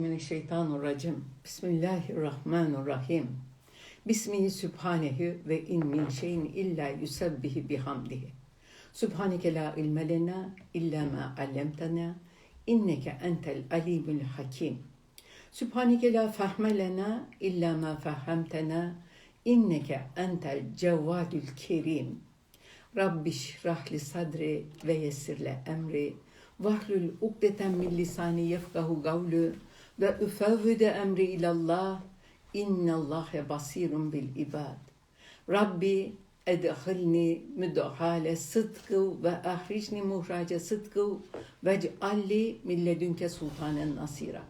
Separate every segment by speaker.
Speaker 1: Mineşşeytanirracim. Bismillahirrahmanirrahim. Bismihi sübhanehu ve in min şeyin illa yusebbihi bihamdihi. Sübhaneke la ilme lena illa ma allemtena inneke entel alimul hakim. Sübhaneke la fehme lena illa ma fehhemtena inneke entel cevvadül kerim. Rabbiş rahli sadri ve yessirle emri. Vahlül ukdeten min lisani yefkahu gavlü ve üfevvide emri ilallah. İnnallâhe basirun bil ibad. Rabbi edhilni müdhale sıdkı ve ahricni muhrace sıdkı ve cealli milledünke sultanen nasira.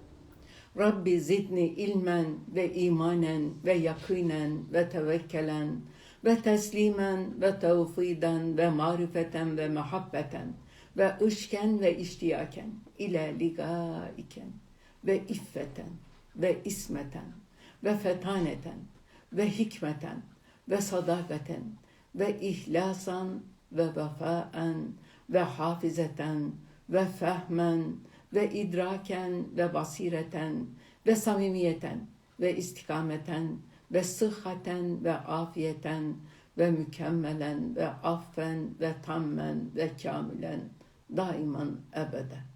Speaker 1: Rabbi zidni ilmen ve imanen ve yakinen ve tevekkelen ve teslimen ve tevfiden ve marifeten ve muhabbeten ve ışken ve iştiyaken ile ligaiken ve iffeten ve ismeten ve fetaneten ve hikmeten ve sadakaten ve ihlasan ve vefaen ve hafizeten ve fehmen ve idraken ve basireten ve samimiyeten ve istikameten ve sıhhaten ve afiyeten ve mükemmelen ve affen ve tammen ve kamilen daiman ebede.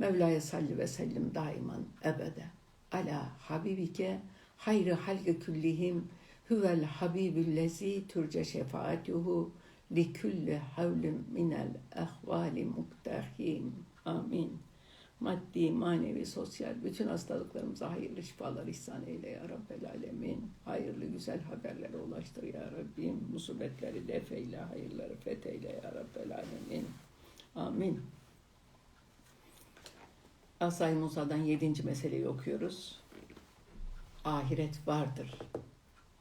Speaker 1: Mevla'ya salli ve sellim daiman ebede. Ala habibike hayri halki küllihim huvel habibüllezi türce şefaatuhu li kulli havlim minel ehvali muktahim. Amin. Maddi, manevi, sosyal bütün hastalıklarımıza hayırlı şifalar ihsan eyle ya Rabbel Alemin. Hayırlı güzel haberlere ulaştır ya Rabbim. Musibetleri defeyle, hayırları fetheyle ya Rabbel Alemin. Amin. Asay Musa'dan yedinci meseleyi okuyoruz. Ahiret vardır.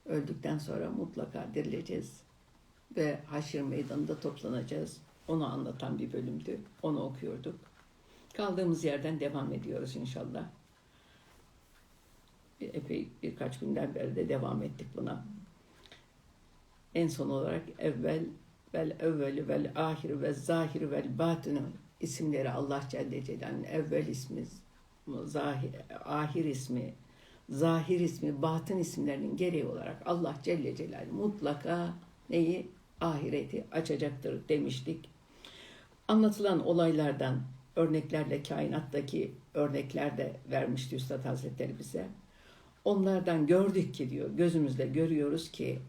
Speaker 1: Öldükten sonra mutlaka dirileceğiz ve haşir meydanında toplanacağız. Onu anlatan bir bölümdü. Onu okuyorduk. Kaldığımız yerden devam ediyoruz inşallah. Epey birkaç günden beri de devam ettik buna. En son olarak evvel vel evveli vel ahir ve zahir vel batını isimleri Allah Celle Celal'in evvel ismi, zahir, ahir ismi, zahir ismi, batın isimlerinin gereği olarak Allah Celle Celal mutlaka neyi? Ahireti açacaktır demiştik. Anlatılan olaylardan örneklerle kainattaki örnekler de vermişti Üstad Hazretleri bize. Onlardan gördük ki diyor, gözümüzle görüyoruz ki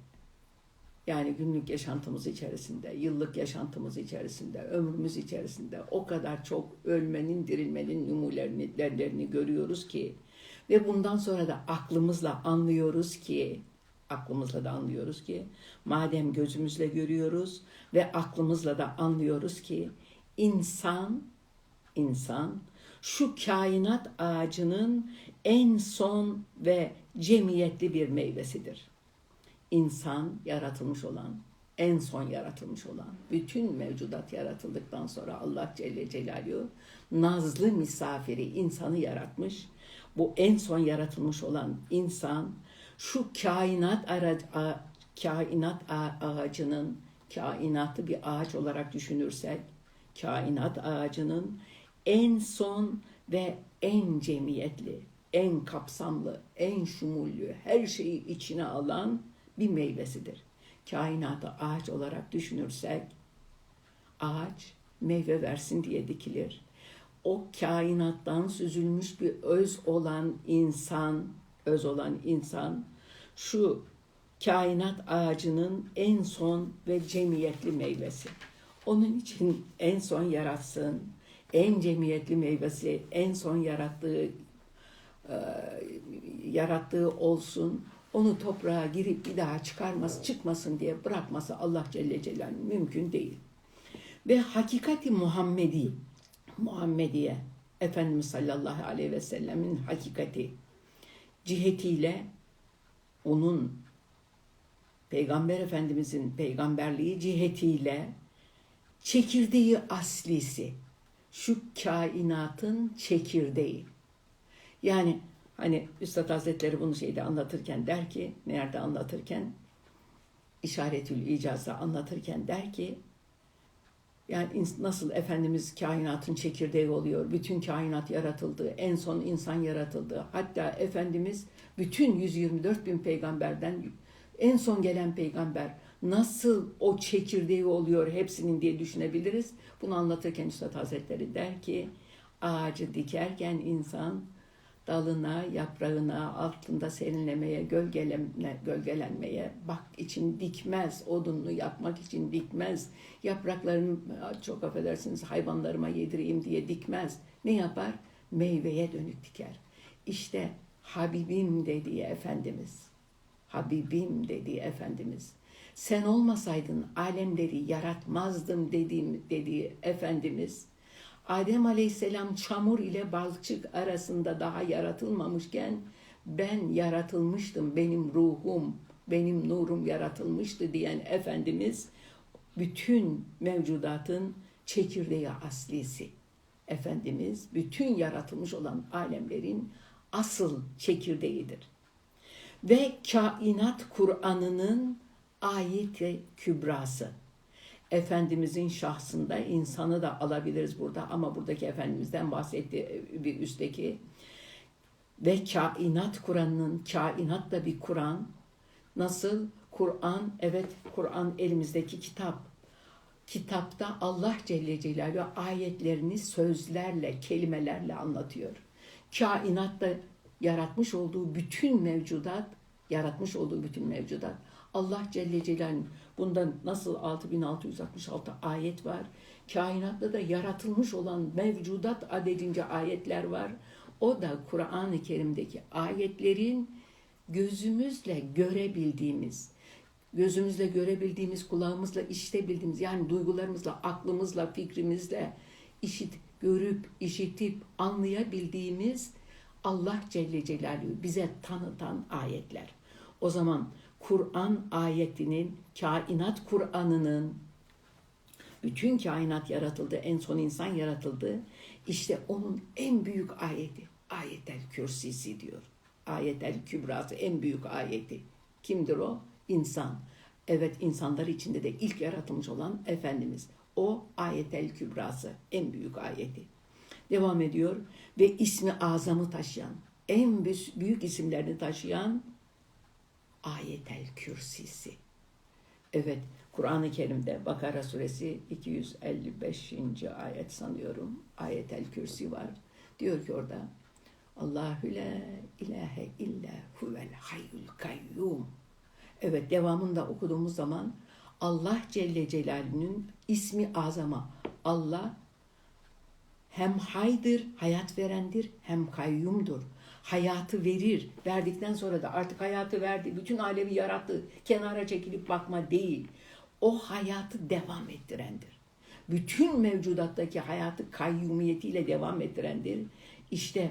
Speaker 1: yani günlük yaşantımız içerisinde, yıllık yaşantımız içerisinde, ömrümüz içerisinde o kadar çok ölmenin, dirilmenin derlerini görüyoruz ki ve bundan sonra da aklımızla anlıyoruz ki aklımızla da anlıyoruz ki madem gözümüzle görüyoruz ve aklımızla da anlıyoruz ki insan insan şu kainat ağacının en son ve cemiyetli bir meyvesidir. İnsan yaratılmış olan, en son yaratılmış olan, bütün mevcudat yaratıldıktan sonra Allah Celle Celaluhu nazlı misafiri insanı yaratmış. Bu en son yaratılmış olan insan şu kainat aracı, kainat ağacının kainatı bir ağaç olarak düşünürsek kainat ağacının en son ve en cemiyetli, en kapsamlı, en şumullü, her şeyi içine alan bir meyvesidir. Kainatı ağaç olarak düşünürsek, ağaç meyve versin diye dikilir. O kainattan süzülmüş bir öz olan insan, öz olan insan, şu kainat ağacının en son ve cemiyetli meyvesi. Onun için en son yaratsın, en cemiyetli meyvesi, en son yarattığı e, yarattığı olsun. Onu toprağa girip bir daha çıkarması, çıkmasın diye bırakması Allah Celle Celaluhu mümkün değil. Ve hakikati Muhammedi, Muhammediye, Efendimiz sallallahu aleyhi ve sellemin hakikati cihetiyle onun Peygamber Efendimizin peygamberliği cihetiyle çekirdeği aslisi, şu kainatın çekirdeği. Yani hani Üstad Hazretleri bunu şeyde anlatırken der ki, nerede anlatırken, işaretül icazda anlatırken der ki, Yani nasıl Efendimiz kainatın çekirdeği oluyor, bütün kainat yaratıldı, en son insan yaratıldı. Hatta Efendimiz bütün 124 bin peygamberden en son gelen peygamber nasıl o çekirdeği oluyor hepsinin diye düşünebiliriz. Bunu anlatırken Üstad Hazretleri der ki ağacı dikerken insan dalına, yaprağına, altında serinlemeye, gölgelenme, gölgelenmeye bak için dikmez, odunlu yapmak için dikmez, yapraklarını çok affedersiniz hayvanlarıma yedireyim diye dikmez. Ne yapar? Meyveye dönük diker. İşte Habibim dediği Efendimiz, Habibim dediği Efendimiz, sen olmasaydın alemleri yaratmazdım dediğim, dediği Efendimiz, Adem Aleyhisselam çamur ile balçık arasında daha yaratılmamışken ben yaratılmıştım, benim ruhum, benim nurum yaratılmıştı diyen Efendimiz bütün mevcudatın çekirdeği aslisi. Efendimiz bütün yaratılmış olan alemlerin asıl çekirdeğidir. Ve kainat Kur'an'ının ayet-i kübrası. Efendimizin şahsında insanı da alabiliriz burada ama buradaki Efendimiz'den bahsetti bir üstteki. Ve kainat Kur'an'ın, kainat da bir Kur'an. Nasıl? Kur'an, evet Kur'an elimizdeki kitap. Kitapta Allah Celle Celaluhu ayetlerini sözlerle, kelimelerle anlatıyor. Kainatta yaratmış olduğu bütün mevcudat, yaratmış olduğu bütün mevcudat Allah Celle Celaluhu bunda nasıl 6666 ayet var. Kainatta da yaratılmış olan mevcudat adedince ayetler var. O da Kur'an-ı Kerim'deki ayetlerin gözümüzle görebildiğimiz, gözümüzle görebildiğimiz, kulağımızla işitebildiğimiz, yani duygularımızla, aklımızla, fikrimizle işit, görüp, işitip, anlayabildiğimiz Allah Celle Celaluhu bize tanıtan ayetler. O zaman Kur'an ayetinin, kainat Kur'an'ının bütün kainat yaratıldı, en son insan yaratıldı. İşte onun en büyük ayeti, ayetel kürsisi diyor. Ayetel kübrası en büyük ayeti. Kimdir o? İnsan. Evet insanlar içinde de ilk yaratılmış olan Efendimiz. O ayetel kübrası en büyük ayeti. Devam ediyor ve ismi azamı taşıyan, en büyük isimlerini taşıyan ayetel kürsisi. Evet, Kur'an-ı Kerim'de Bakara suresi 255. ayet sanıyorum. Ayetel kürsi var. Diyor ki orada Allahü la ilahe illa huvel hayyul kayyum. Evet devamında okuduğumuz zaman Allah Celle Celaluhu'nun ismi azama. Allah hem haydır, hayat verendir, hem kayyumdur hayatı verir. Verdikten sonra da artık hayatı verdi. Bütün alemi yarattı. Kenara çekilip bakma değil. O hayatı devam ettirendir. Bütün mevcudattaki hayatı kayyumiyetiyle devam ettirendir. İşte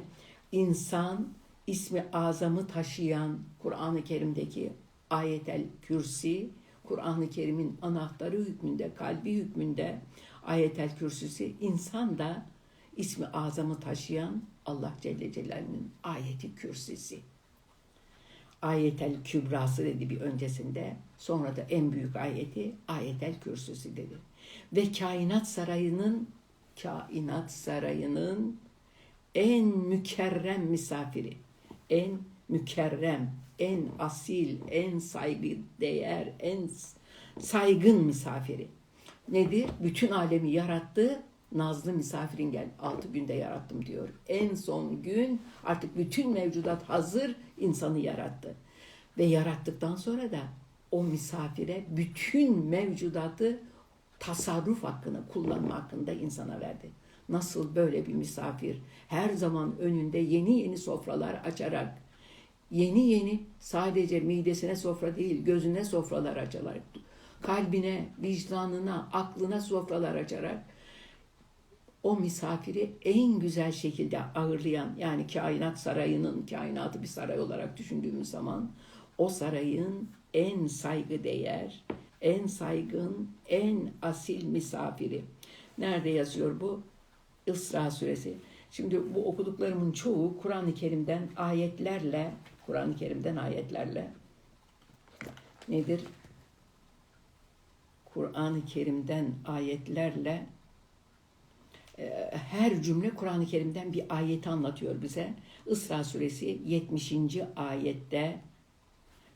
Speaker 1: insan ismi azamı taşıyan Kur'an-ı Kerim'deki ayetel kürsi, Kur'an-ı Kerim'in anahtarı hükmünde, kalbi hükmünde ayetel kürsüsü insan da ismi azamı taşıyan Allah Celle Celaluhu'nun ayeti kürsisi. Ayetel kübrası dedi bir öncesinde. Sonra da en büyük ayeti ayetel kürsüsü dedi. Ve kainat sarayının kainat sarayının en mükerrem misafiri, en mükerrem, en asil, en saygı değer, en saygın misafiri. Nedir? Bütün alemi yarattı, Nazlı misafirin gel. Altı günde yarattım diyor. En son gün artık bütün mevcudat hazır insanı yarattı. Ve yarattıktan sonra da o misafire bütün mevcudatı tasarruf hakkını, kullanma hakkında insana verdi. Nasıl böyle bir misafir her zaman önünde yeni yeni sofralar açarak, yeni yeni sadece midesine sofra değil, gözüne sofralar açarak, kalbine, vicdanına, aklına sofralar açarak o misafiri en güzel şekilde ağırlayan yani kainat sarayının kainatı bir saray olarak düşündüğümüz zaman o sarayın en saygı değer, en saygın, en asil misafiri. Nerede yazıyor bu? İsra suresi. Şimdi bu okuduklarımın çoğu Kur'an-ı Kerim'den ayetlerle, Kur'an-ı Kerim'den ayetlerle nedir? Kur'an-ı Kerim'den ayetlerle her cümle Kur'an-ı Kerim'den bir ayeti anlatıyor bize. Isra suresi 70. ayette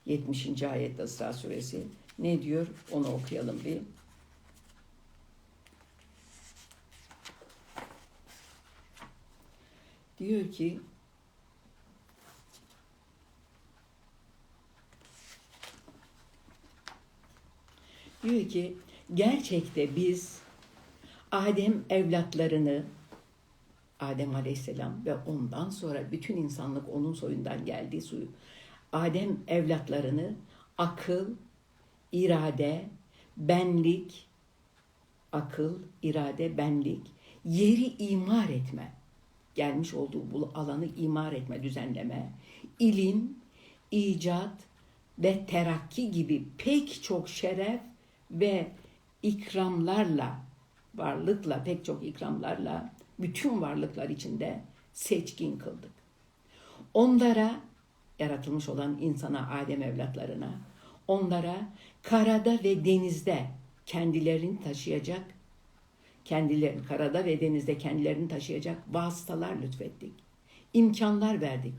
Speaker 1: 70. ayette Isra suresi ne diyor onu okuyalım bir. Diyor ki diyor ki gerçekte biz Adem evlatlarını Adem Aleyhisselam ve ondan sonra bütün insanlık onun soyundan geldiği suyu. Adem evlatlarını akıl, irade, benlik, akıl, irade, benlik, yeri imar etme, gelmiş olduğu bu alanı imar etme, düzenleme, ilim, icat ve terakki gibi pek çok şeref ve ikramlarla, varlıkla, pek çok ikramlarla bütün varlıklar içinde seçkin kıldık. Onlara, yaratılmış olan insana, Adem evlatlarına, onlara karada ve denizde kendilerini taşıyacak, kendilerini karada ve denizde kendilerini taşıyacak vasıtalar lütfettik. İmkanlar verdik.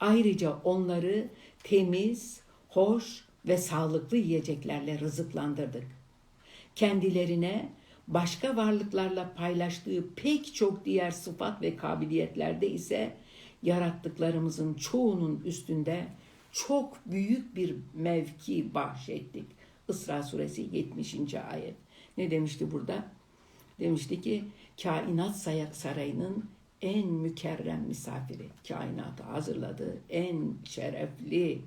Speaker 1: Ayrıca onları temiz, hoş ve sağlıklı yiyeceklerle rızıklandırdık. Kendilerine başka varlıklarla paylaştığı pek çok diğer sıfat ve kabiliyetlerde ise yarattıklarımızın çoğunun üstünde çok büyük bir mevki bahşettik. Isra suresi 70. ayet. Ne demişti burada? Demişti ki kainat sarayının en mükerrem misafiri, kainatı hazırladığı en şerefli,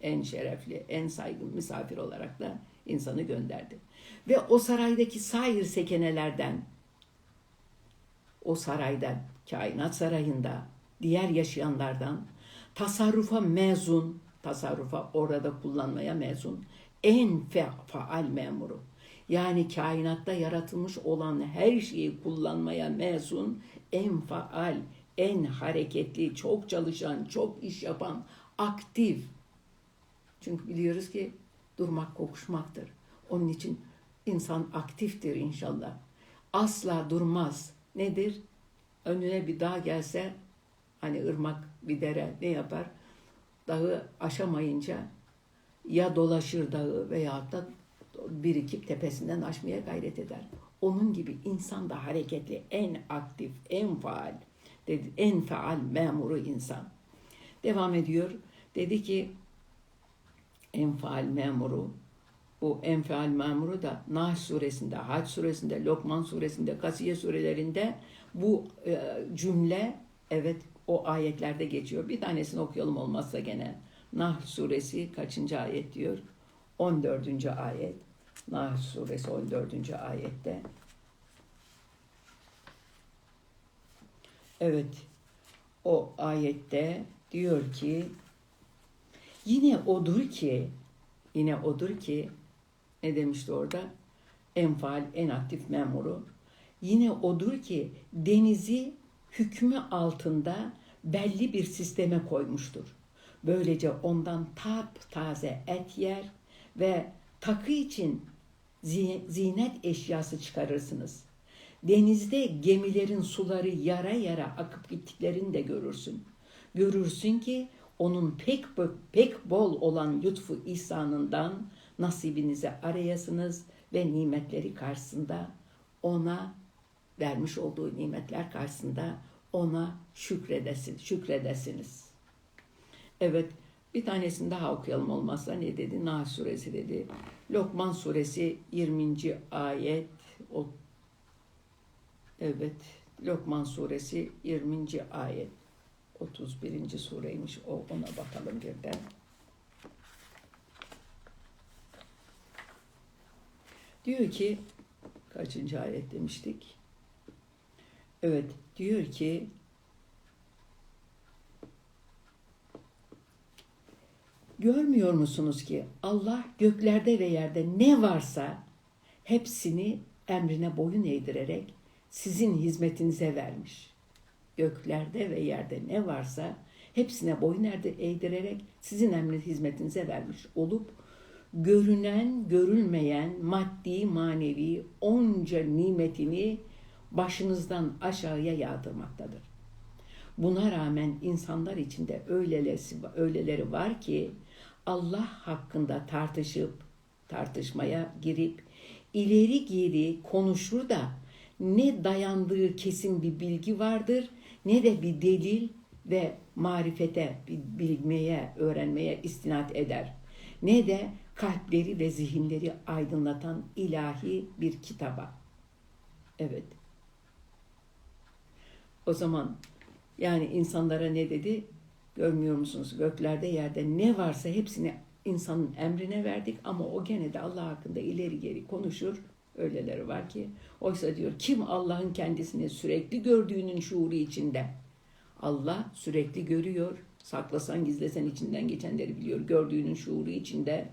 Speaker 1: en şerefli, en saygın misafir olarak da insanı gönderdi. Ve o saraydaki sair sekenelerden, o sarayda, kainat sarayında diğer yaşayanlardan tasarrufa mezun, tasarrufa orada kullanmaya mezun en faal memuru. Yani kainatta yaratılmış olan her şeyi kullanmaya mezun, en faal, en hareketli, çok çalışan, çok iş yapan, aktif. Çünkü biliyoruz ki durmak kokuşmaktır. Onun için insan aktiftir inşallah. Asla durmaz. Nedir? Önüne bir dağ gelse hani ırmak bir dere ne yapar? Dağı aşamayınca ya dolaşır dağı veya da birikip tepesinden aşmaya gayret eder. Onun gibi insan da hareketli, en aktif, en faal, dedi, en faal memuru insan. Devam ediyor. Dedi ki en faal memuru bu enfial memuru da Nahl suresinde, Hac suresinde, Lokman suresinde, Kasiye surelerinde bu e, cümle evet o ayetlerde geçiyor. Bir tanesini okuyalım olmazsa gene. Nahl suresi kaçıncı ayet diyor? 14. ayet. Nahl suresi 14. ayette. Evet. O ayette diyor ki yine odur ki yine odur ki ne demişti orada? En faal, en aktif memuru. Yine odur ki denizi hükmü altında belli bir sisteme koymuştur. Böylece ondan tap taze et yer ve takı için zinet eşyası çıkarırsınız. Denizde gemilerin suları yara yara akıp gittiklerini de görürsün. Görürsün ki onun pek pek bol olan lütfu ihsanından nasibinizi arayasınız ve nimetleri karşısında ona vermiş olduğu nimetler karşısında ona şükredesin, şükredesiniz. Evet, bir tanesini daha okuyalım olmazsa ne dedi? Nahl suresi dedi. Lokman suresi 20. ayet. O, evet, Lokman suresi 20. ayet. 31. sureymiş o ona bakalım birden. Diyor ki kaçıncı ayet demiştik? Evet diyor ki Görmüyor musunuz ki Allah göklerde ve yerde ne varsa hepsini emrine boyun eğdirerek sizin hizmetinize vermiş. Göklerde ve yerde ne varsa hepsine boyun eğdirerek sizin emrin hizmetinize vermiş olup görünen, görülmeyen maddi, manevi onca nimetini başınızdan aşağıya yağdırmaktadır. Buna rağmen insanlar içinde öyleleri, öyleleri var ki Allah hakkında tartışıp tartışmaya girip ileri geri konuşur da ne dayandığı kesin bir bilgi vardır ne de bir delil ve marifete, bilmeye, öğrenmeye istinat eder. Ne de kalpleri ve zihinleri aydınlatan ilahi bir kitaba. Evet. O zaman yani insanlara ne dedi? Görmüyor musunuz? Göklerde yerde ne varsa hepsini insanın emrine verdik ama o gene de Allah hakkında ileri geri konuşur. Öyleleri var ki. Oysa diyor kim Allah'ın kendisini sürekli gördüğünün şuuru içinde. Allah sürekli görüyor. Saklasan gizlesen içinden geçenleri biliyor. Gördüğünün şuuru içinde.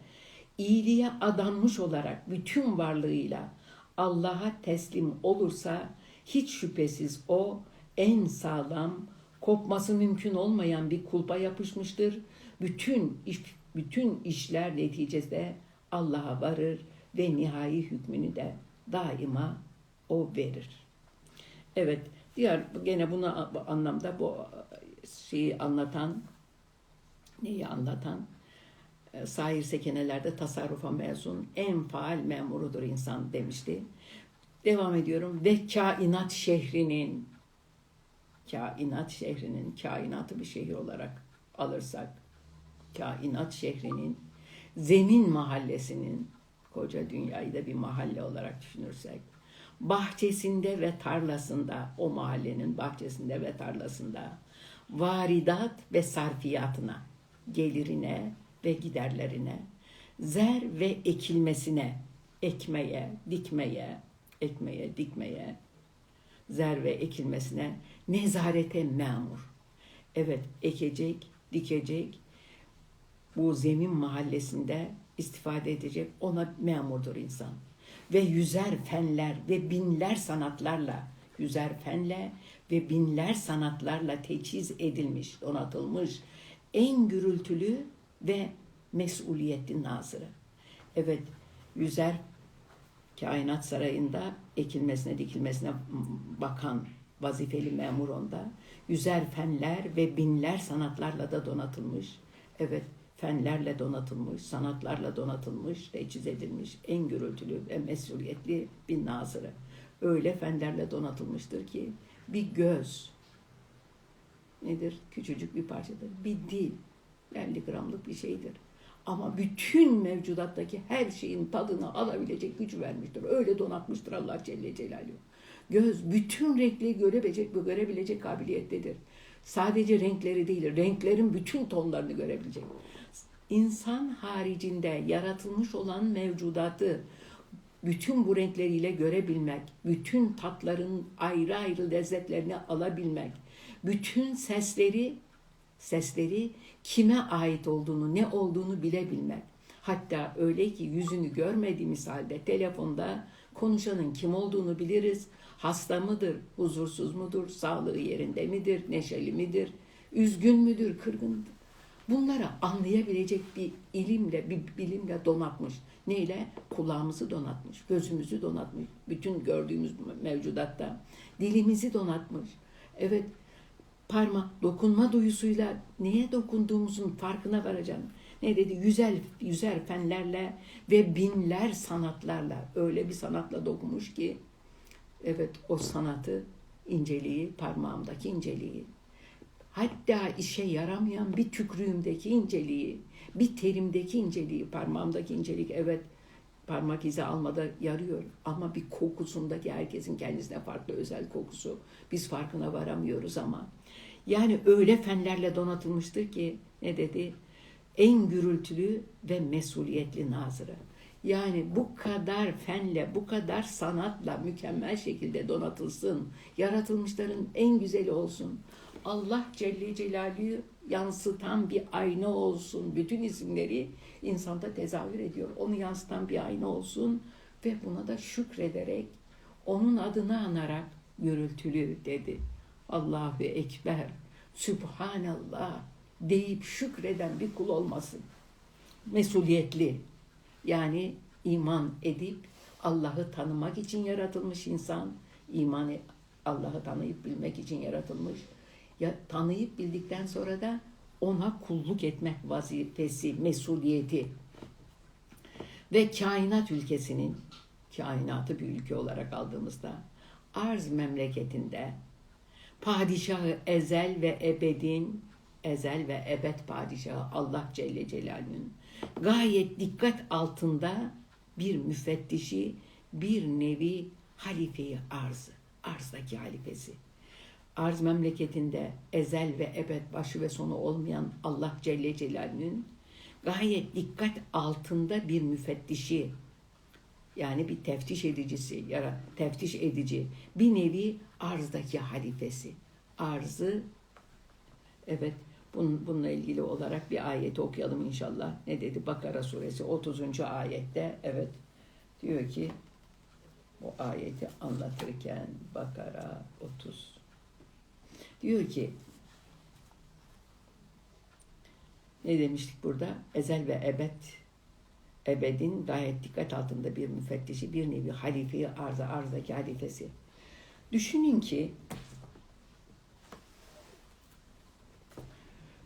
Speaker 1: iyiliğe adanmış olarak bütün varlığıyla Allah'a teslim olursa hiç şüphesiz o en sağlam, kopması mümkün olmayan bir kulpa yapışmıştır. Bütün iş, bütün işler neticesinde Allah'a varır ve nihai hükmünü de daima o verir. Evet, diğer gene buna anlamda bu şeyi anlatan neyi anlatan e, sahir sekenelerde tasarrufa mezun en faal memurudur insan demişti. Devam ediyorum. Ve kainat şehrinin kainat şehrinin kainatı bir şehir olarak alırsak kainat şehrinin zemin mahallesinin koca dünyayı da bir mahalle olarak düşünürsek bahçesinde ve tarlasında o mahallenin bahçesinde ve tarlasında varidat ve sarfiyatına gelirine ve giderlerine zer ve ekilmesine ekmeye, dikmeye, ekmeye, dikmeye, zer ve ekilmesine nezarete memur. Evet ekecek, dikecek, bu zemin mahallesinde istifade edecek ona memurdur insan. Ve yüzer fenler ve binler sanatlarla, yüzer fenle ve binler sanatlarla teçhiz edilmiş, donatılmış en gürültülü ve mesuliyetli nazırı. Evet, yüzer kainat sarayında ekilmesine dikilmesine bakan vazifeli memur onda. Yüzer fenler ve binler sanatlarla da donatılmış. Evet, fenlerle donatılmış, sanatlarla donatılmış, teçhiz edilmiş en gürültülü ve mesuliyetli bir nazırı. Öyle fenlerle donatılmıştır ki bir göz nedir? Küçücük bir parçadır. Bir dil 50 gramlık bir şeydir. Ama bütün mevcudattaki her şeyin tadını alabilecek gücü vermiştir. Öyle donatmıştır Allah Celle Celaluhu. Göz bütün renkleri görebilecek görebilecek kabiliyettedir. Sadece renkleri değil, renklerin bütün tonlarını görebilecek. İnsan haricinde yaratılmış olan mevcudatı bütün bu renkleriyle görebilmek, bütün tatların ayrı ayrı lezzetlerini alabilmek, bütün sesleri sesleri kime ait olduğunu, ne olduğunu bilebilmek. Hatta öyle ki yüzünü görmediğimiz halde telefonda konuşanın kim olduğunu biliriz. Hasta mıdır, huzursuz mudur, sağlığı yerinde midir, neşeli midir, üzgün müdür, kırgın? Bunları anlayabilecek bir ilimle, bir bilimle donatmış. Neyle? Kulağımızı donatmış, gözümüzü donatmış. Bütün gördüğümüz mevcudatta. Dilimizi donatmış. Evet, parmak dokunma duyusuyla neye dokunduğumuzun farkına varacağım. Ne dedi? Yüzer, yüzer fenlerle ve binler sanatlarla öyle bir sanatla dokunmuş ki evet o sanatı inceliği parmağımdaki inceliği hatta işe yaramayan bir tükrüğümdeki inceliği bir terimdeki inceliği parmağımdaki incelik evet parmak izi almada yarıyor ama bir kokusundaki herkesin kendisine farklı özel kokusu biz farkına varamıyoruz ama yani öyle fenlerle donatılmıştır ki ne dedi? En gürültülü ve mesuliyetli nazırı. Yani bu kadar fenle, bu kadar sanatla mükemmel şekilde donatılsın. Yaratılmışların en güzeli olsun. Allah Celle Celaluhu yansıtan bir ayna olsun. Bütün isimleri insanda tezahür ediyor. Onu yansıtan bir ayna olsun ve buna da şükrederek onun adını anarak gürültülü dedi. Allahu Ekber, Sübhanallah deyip şükreden bir kul olmasın. Mesuliyetli. Yani iman edip Allah'ı tanımak için yaratılmış insan. İmanı Allah'ı tanıyıp bilmek için yaratılmış. Ya tanıyıp bildikten sonra da ona kulluk etmek vazifesi, mesuliyeti ve kainat ülkesinin kainatı bir ülke olarak aldığımızda arz memleketinde padişahı ezel ve ebedin ezel ve ebed padişahı Allah Celle Celaluhu'nun gayet dikkat altında bir müfettişi, bir nevi halifeyi arzı, arzdaki halifesi. Arz memleketinde ezel ve ebed başı ve sonu olmayan Allah Celle Celaluhu'nun gayet dikkat altında bir müfettişi, yani bir teftiş edicisi, ya teftiş edici, bir nevi arzdaki halifesi. Arzı, evet bunun, bununla ilgili olarak bir ayeti okuyalım inşallah. Ne dedi? Bakara suresi 30. ayette, evet diyor ki, o ayeti anlatırken Bakara 30 diyor ki ne demiştik burada? Ezel ve ebed ebedin gayet dikkat altında bir müfettişi, bir nevi halifeyi arza, arzdaki halifesi. Düşünün ki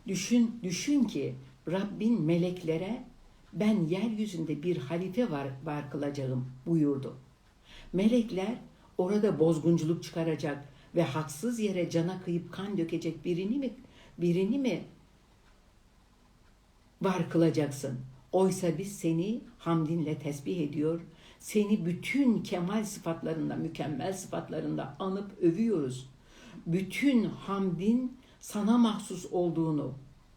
Speaker 1: düşün, düşün ki Rabbin meleklere ben yeryüzünde bir halife var, var kılacağım buyurdu. Melekler orada bozgunculuk çıkaracak ve haksız yere cana kıyıp kan dökecek birini mi birini mi var kılacaksın? Oysa biz seni hamdinle tesbih ediyor, seni bütün kemal sıfatlarında, mükemmel sıfatlarında anıp övüyoruz. Bütün hamdin sana mahsus olduğunu,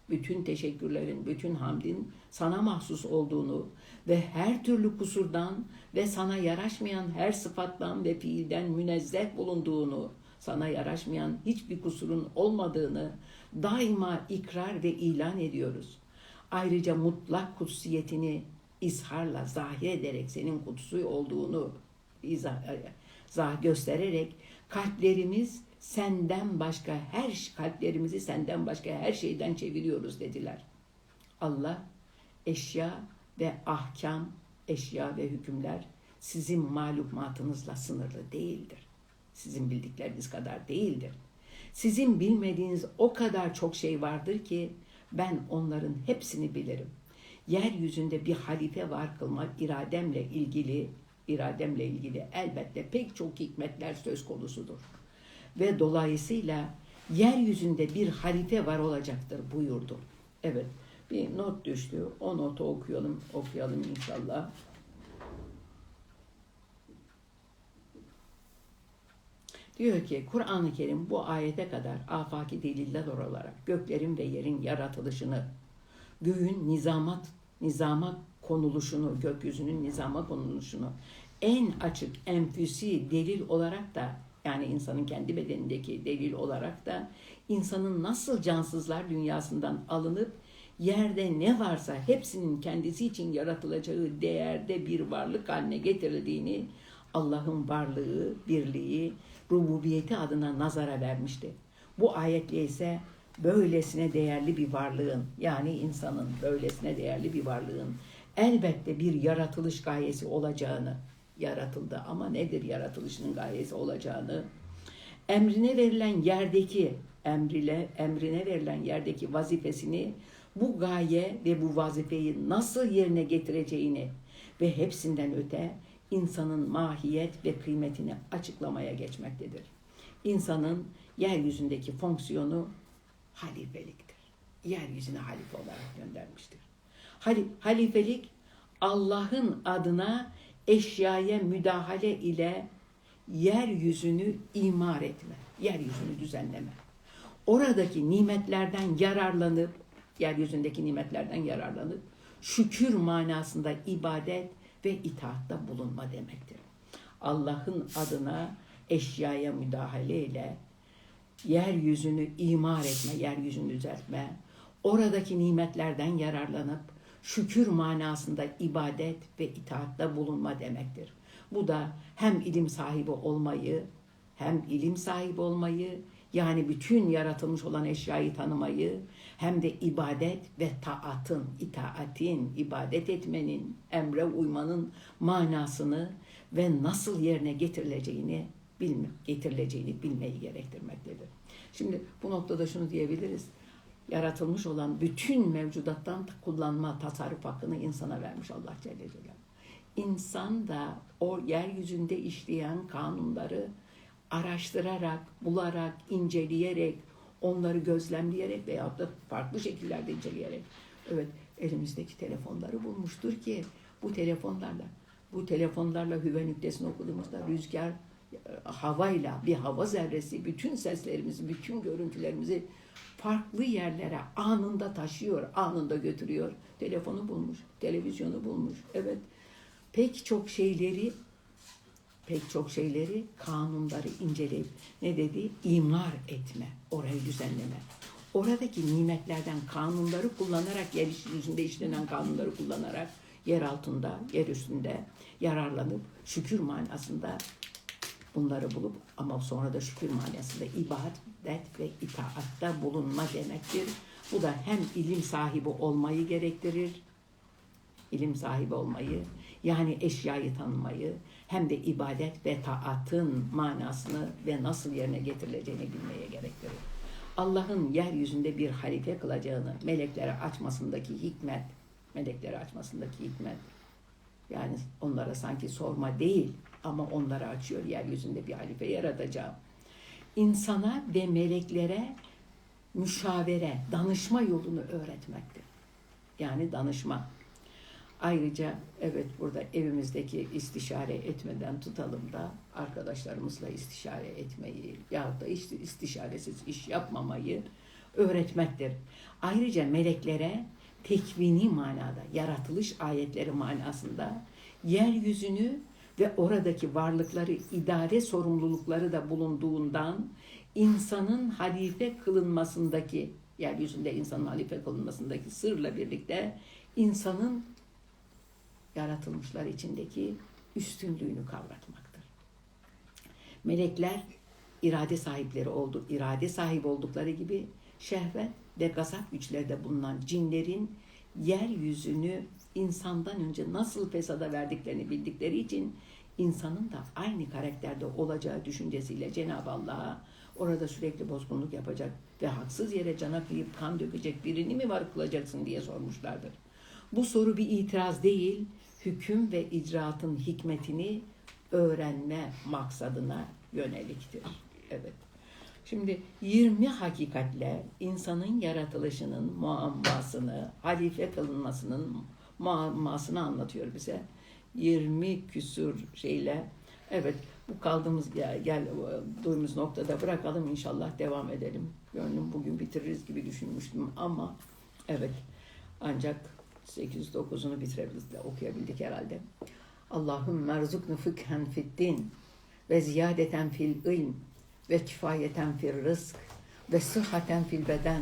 Speaker 1: bütün teşekkürlerin, bütün hamdin sana mahsus olduğunu ve her türlü kusurdan ve sana yaraşmayan her sıfattan ve fiilden münezzeh bulunduğunu, sana yaraşmayan hiçbir kusurun olmadığını daima ikrar ve ilan ediyoruz. Ayrıca mutlak kutsiyetini izharla, zahir ederek senin kutsu olduğunu izah, zah göstererek kalplerimiz senden başka her kalplerimizi senden başka her şeyden çeviriyoruz dediler. Allah eşya ve ahkam, eşya ve hükümler sizin malumatınızla sınırlı değildir. Sizin bildikleriniz kadar değildir. Sizin bilmediğiniz o kadar çok şey vardır ki ben onların hepsini bilirim. Yeryüzünde bir halife var kılmak irademle ilgili, irademle ilgili elbette pek çok hikmetler söz konusudur. Ve dolayısıyla yeryüzünde bir halife var olacaktır buyurdu. Evet bir not düştü. O notu okuyalım, okuyalım inşallah. Diyor ki Kur'an-ı Kerim bu ayete kadar afaki deliller olarak göklerin ve yerin yaratılışını, göğün nizamat, nizama konuluşunu, gökyüzünün nizama konuluşunu en açık, enfüsi delil olarak da yani insanın kendi bedenindeki delil olarak da insanın nasıl cansızlar dünyasından alınıp yerde ne varsa hepsinin kendisi için yaratılacağı değerde bir varlık haline getirildiğini Allah'ın varlığı, birliği, rububiyeti adına nazara vermişti. Bu ayetle ise böylesine değerli bir varlığın yani insanın böylesine değerli bir varlığın elbette bir yaratılış gayesi olacağını yaratıldı ama nedir yaratılışının gayesi olacağını emrine verilen yerdeki emrile emrine verilen yerdeki vazifesini bu gaye ve bu vazifeyi nasıl yerine getireceğini ve hepsinden öte insanın mahiyet ve kıymetini açıklamaya geçmektedir. İnsanın yeryüzündeki fonksiyonu halifeliktir. Yeryüzüne halife olarak göndermiştir. Halifelik Allah'ın adına eşyaya müdahale ile yeryüzünü imar etme, yeryüzünü düzenleme. Oradaki nimetlerden yararlanıp, yeryüzündeki nimetlerden yararlanıp, şükür manasında ibadet ve itaatta bulunma demektir. Allah'ın adına eşyaya müdahale ile yeryüzünü imar etme, yeryüzünü düzeltme, oradaki nimetlerden yararlanıp şükür manasında ibadet ve itaatta bulunma demektir. Bu da hem ilim sahibi olmayı, hem ilim sahibi olmayı, yani bütün yaratılmış olan eşyayı tanımayı, hem de ibadet ve taatın, itaatin, ibadet etmenin, emre uymanın manasını ve nasıl yerine getirileceğini bilme, getirileceğini bilmeyi gerektirmektedir. Şimdi bu noktada şunu diyebiliriz. Yaratılmış olan bütün mevcudattan kullanma tasarruf hakkını insana vermiş Allah Celle Celaluhu. İnsan da o yeryüzünde işleyen kanunları araştırarak, bularak, inceleyerek, onları gözlemleyerek veyahut da farklı şekillerde inceleyerek evet elimizdeki telefonları bulmuştur ki bu telefonlarla bu telefonlarla hüve nüktesini okuduğumuzda rüzgar e, havayla bir hava zerresi bütün seslerimizi, bütün görüntülerimizi farklı yerlere anında taşıyor, anında götürüyor. Telefonu bulmuş, televizyonu bulmuş. Evet. Pek çok şeyleri pek çok şeyleri, kanunları inceleyip ne dedi? İmar etme, orayı düzenleme. Oradaki nimetlerden kanunları kullanarak, yeryüzünde işlenen kanunları kullanarak yer altında, yer üstünde yararlanıp şükür manasında bunları bulup ama sonra da şükür manasında ibadet ve itaatta bulunma demektir. Bu da hem ilim sahibi olmayı gerektirir, ilim sahibi olmayı, yani eşyayı tanımayı, hem de ibadet ve taatın manasını ve nasıl yerine getirileceğini bilmeye gerektirir. Allah'ın yeryüzünde bir halife kılacağını meleklere açmasındaki hikmet, meleklere açmasındaki hikmet, yani onlara sanki sorma değil ama onlara açıyor yeryüzünde bir halife yaratacağım. İnsana ve meleklere müşavere, danışma yolunu öğretmektir. Yani danışma. Ayrıca evet burada evimizdeki istişare etmeden tutalım da arkadaşlarımızla istişare etmeyi yahut da işte istişaresiz iş yapmamayı öğretmektir. Ayrıca meleklere tekvini manada, yaratılış ayetleri manasında yeryüzünü ve oradaki varlıkları idare sorumlulukları da bulunduğundan insanın halife kılınmasındaki yeryüzünde insanın halife kılınmasındaki sırla birlikte insanın yaratılmışlar içindeki üstünlüğünü kavratmaktır. Melekler irade sahipleri oldu, irade sahibi oldukları gibi şehvet ve gazap güçlerde bulunan cinlerin yeryüzünü insandan önce nasıl fesada verdiklerini bildikleri için insanın da aynı karakterde olacağı düşüncesiyle Cenab-ı Allah'a orada sürekli bozgunluk yapacak ve haksız yere cana kıyıp kan dökecek birini mi var kılacaksın diye sormuşlardır. Bu soru bir itiraz değil, hüküm ve icraatın hikmetini öğrenme maksadına yöneliktir. Evet. Şimdi 20 hakikatle insanın yaratılışının muammasını, halife kılınmasının muammasını anlatıyor bize. 20 küsur şeyle evet bu kaldığımız gel, gel duyduğumuz noktada bırakalım inşallah devam edelim. Gönlüm bugün bitiririz gibi düşünmüştüm ama evet ancak 809'unu bitirebildik okuyabildik herhalde. Allahümme merzuknu fıkhen fid din ve ziyadeten fil ilm ve kifayeten fil rızk ve sıhhaten fil beden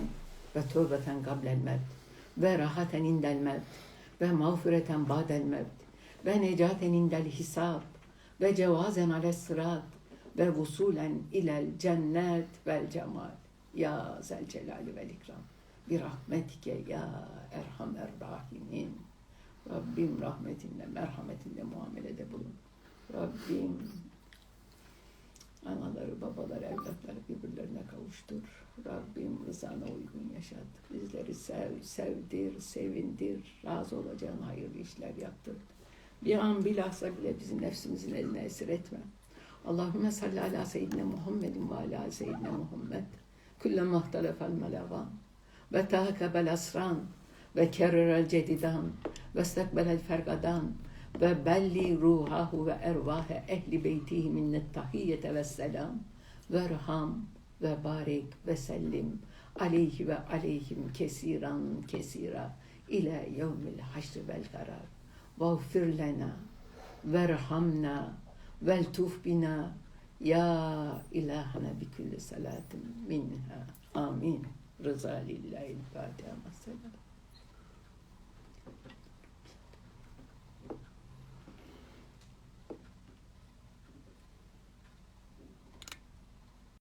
Speaker 1: ve tövbeten gablel mevt ve rahaten indel mevt ve mağfireten ba'del mevt ve necaten indel hisab ve cevazen ale sırat ve vusulen ilel cennet vel cemal ya zel celali vel ikram bir rahmetike ya erhamer rahimin Rabbim rahmetinle merhametinle muamelede bulun Rabbim Anaları, babaları, evlatları birbirlerine kavuştur. Rabbim rızana uygun yaşat. Bizleri sev, sevdir, sevindir. Razı olacağın hayırlı işler yaptır. Bir an bilhassa bile bizim nefsimizin eline esir etme. Allahümme salli ala seyyidine Muhammedin ve ala seyyidine Muhammed. Külle muhtelefel melavan. Ve tahkebel asran. Ve kerrel cedidan. Ve stekbelel fergadan ve belli ruhahu ve ervahe ehli beytihi minnet tahiyyete ve selam ve rham ve barik ve sellim aleyhi ve aleyhim kesiran kesira ile yevmil haşr vel karar vağfir lena verhamna vel tuf bina ya ilahana bi kulli salatin minha amin رضا لله الفاتحة مع السلامة